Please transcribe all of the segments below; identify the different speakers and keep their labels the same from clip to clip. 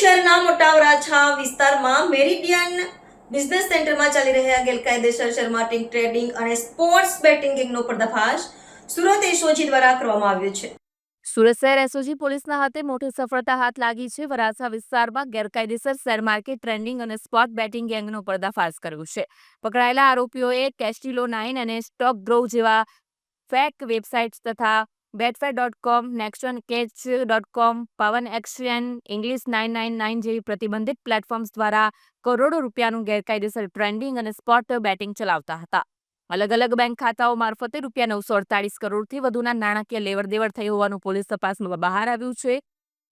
Speaker 1: શહેરના મોટાવરાછા વિસ્તારમાં meridian business સેન્ટરમાં ચાલી રહ્યા ગેરકાયદેસર શર્માટિંગ ટ્રેડિંગ અને સ્પોર્ટ્સ બેટિંગ ગેંગનો પર્દાફાશ સુરત એસઓજી દ્વારા કરવામાં આવ્યો છે.
Speaker 2: સુરત શહેર એસઓજી પોલીસના હાથે મોટી સફળતા હાથ લાગી છે. વરાછા વિસ્તારમાં ગેરકાયદેસર શેર માર્કેટ ટ્રેન્ડિંગ અને સ્પોટ બેટિંગ ગેંગનો પર્દાફાશ કર્યો છે. પકડાયેલા આરોપીઓએ કેસ્ટિલો નાઇન અને સ્ટોક ગ્રોવ જેવા ફેક વેબસાઇટ્સ તથા બેટફેર ડોટ કોમ નેક્સ્ટન કેચ ડોટ કોમ પવન exchange English nine nine nine જેવી પ્રતિબંધિત પ્લેટફોર્મ્સ દ્વારા કરોડો રૂપિયાનું ગેરકાયદેસર ટ્રેન્ડિંગ અને સ્પોટ બેટિંગ ચલાવતા હતા. અલગ અલગ બેંક ખાતાઓ મારફતે રૂપિયા નવસો અડતાલીસ કરોડથી વધુના નાણાકીય લેવડદેવડ થઈ હોવાનું પોલીસ તપાસમાં બહાર આવ્યું છે.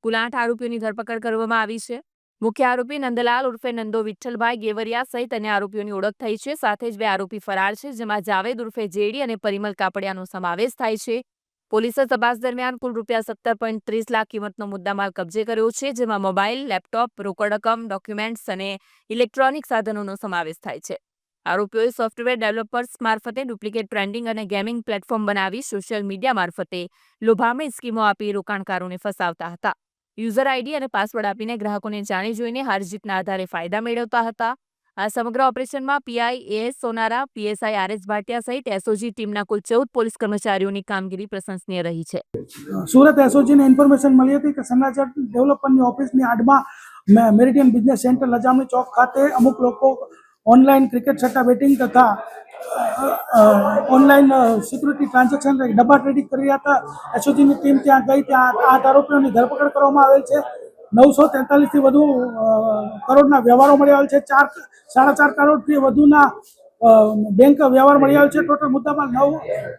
Speaker 2: કુલ આઠ આરોપીઓની ધરપકડ કરવામાં આવી છે. મુખ્ય આરોપી નંદલાલ ઉર્ફે નંદો વિઠ્ઠલભાઈ ગેવરિયા સહિત અન્ય આરોપીઓની ઓળખ થઈ છે. સાથે જ બે આરોપી ફરાર છે, જેમાં જાવેદ ઉર્ફે જેડી અને પરિમલ કાપડિયાનો સમાવેશ થાય છે. પોલીસે તપાસ દરમિયાન કુલ રૂપિયા સત્તર પોઈન્ટ ત્રીસ લાખ કિંમતનો મુદ્દામાલ કબજે કર્યો છે, જેમાં મોબાઈલ, લેપટોપ, રોકડ રકમ, ડોક્યુમેન્ટ્સ અને ઇલેક્ટ્રોનિક સાધનોનો સમાવેશ થાય છે. આરોપીઓએ સોફ્ટવેર ડેવલપર્સ મારફતે ડુપ્લિકેટ ટ્રેન્ડિંગ અને ગેમિંગ પ્લેટફોર્મ બનાવી સોશિયલ મીડિયા મારફતે લોભામણી સ્કીમો આપી રોકાણકારોને ફસાવતા હતા. યુઝર આઈડી અને પાસવર્ડ આપીને ગ્રાહકોને જાણી જોઈને હાર જીતના આધારે ફાયદા મેળવતા હતા. આ સમગ્ર ઓપરેશનમાં PI AS Sonara, PSI RS Bhatia સહિત એસઓજી ટીમના કુલ ચૌદ પોલીસ કર્મચારીઓની કામગીરી પ્રશંસનીય રહી છે.
Speaker 3: સુરત એસઓજીને ઇન્ફોર્મેશન મળી હતી કે સન્નાચર ડેવલપમેન્ટની ઓફિસની આડમાં મેરિડિયન બિઝનેસ સેન્ટર લજામણી ચોક ખાતે અમુક લોકો ઓનલાઈન ક્રિકેટ સટ્ટા બેટિંગ તથા ઓનલાઈન સિક્યુરિટી ટ્રાન્ઝેક્શન ડબ્બા ટ્રેડિંગ કરી રહ્યા હતા. એસઓજીની ટીમ ત્યાં ગઈ, ત્યાં આઠ આરોપીઓની ધરપકડ કરવામાં આવેલ છે. નવસો તેતાલીસથી વધુ કરોડના વ્યવહારો મળી આવેલ છે. ચાર, સાડા ચાર કરોડથી વધુના બેંક વ્યવહાર મળી આવેલ છે. ટોટલ મુદ્દામાં નવ,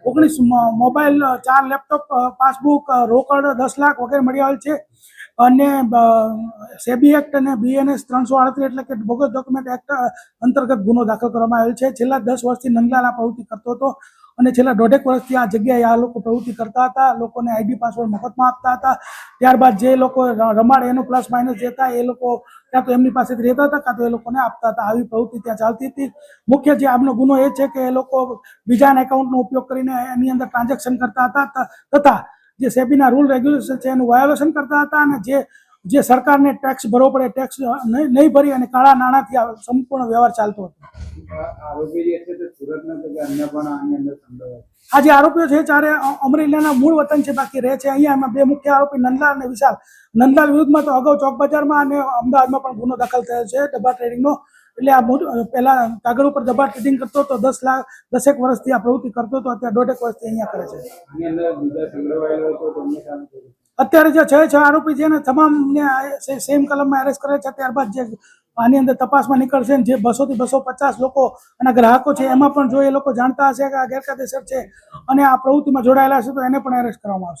Speaker 3: ઓગણીસ મોબાઈલ, ચાર લેપટોપ પાસબુક રોકડ દસ લાખ વગેરે મળી આવેલ છે. અને સેબી એક્ટ અને બીએનએસ ત્રણસો આડત્રીસ એટલે કે બોગસ ડોક્યુમેન્ટ એક્ટ અંતર્ગત ગુનો દાખલ કરવામાં આવેલ છે. છેલ્લા દસ વર્ષથી નંદલાલ આ પ્રવૃત્તિ કરતો હતો. અને છેલ્લા દોઢેક વર્ષથી આ જગ્યાએ આ લોકો પ્રવૃત્તિ કરતા હતા, લોકોને આઈડી પાસવર્ડ મફતમાં આપતા હતા. ત્યારબાદ જે લોકો રમાડે એનો પ્લસ માઇનસ જે હતા, એ લોકો ક્યાં તો એમની પાસેથી રહેતા હતા કાં તો એ લોકોને આપતા હતા. આવી પ્રવૃત્તિ ત્યાં ચાલતી હતી. મુખ્ય જે આમનો ગુનો એ છે કે એ લોકો બીજાના એકાઉન્ટનો ઉપયોગ કરીને એની અંદર ટ્રાન્ઝેક્શન કરતા હતા તથા જે સેબીના રૂલ રેગ્યુલેશન છે એનું વાયોલેશન કરતા હતા અને જે જે સરકારને ટેક્સ ભરવો પડે ટેક્સ નહીં ભરી અને કાળા નાણાંથી આ સંપૂર્ણ વ્યવહાર ચાલતો હતો.
Speaker 4: આ જે
Speaker 3: આરોપીઓ છે ચારે અમરેલીના મૂળ વતન છે બાકી રહે છે અહીંયા. એમાં બે મુખ્ય આરોપી નંદલાલ અને વિશાલ. નંદલાલ વિરુદ્ધમાં તો અગાઉ ચોક બજારમાં અને અમદાવાદમાં પણ ગુનો દાખલ થયો છે ડબ્બા ટ્રેડિંગનો એટલે આ પહેલા કાગળ ઉપર ડબ્બા ટ્રેડિંગ કરતો હતો દસ લાખ દસેક વર્ષથી આ પ્રવૃત્તિ કરતો હતો અત્યારે દોઢેક વર્ષથી અહીંયા કરે છે. અત્યારે જે છ છ આરોપી છે ને તમામને સેમ કલમમાં એરેસ્ટ કરે છે, ત્યારબાદ જે આની અંદર તપાસમાં નીકળશે જે બસો થી બસો પચાસ લોકો અને ગ્રાહકો છે, એમાં પણ જો એ લોકો જાણતા હશે કે આ ગેરકાયદેસર છે અને આ પ્રવૃત્તિમાં જોડાયેલા છે તો એને પણ એરેસ્ટ કરવામાં આવશે.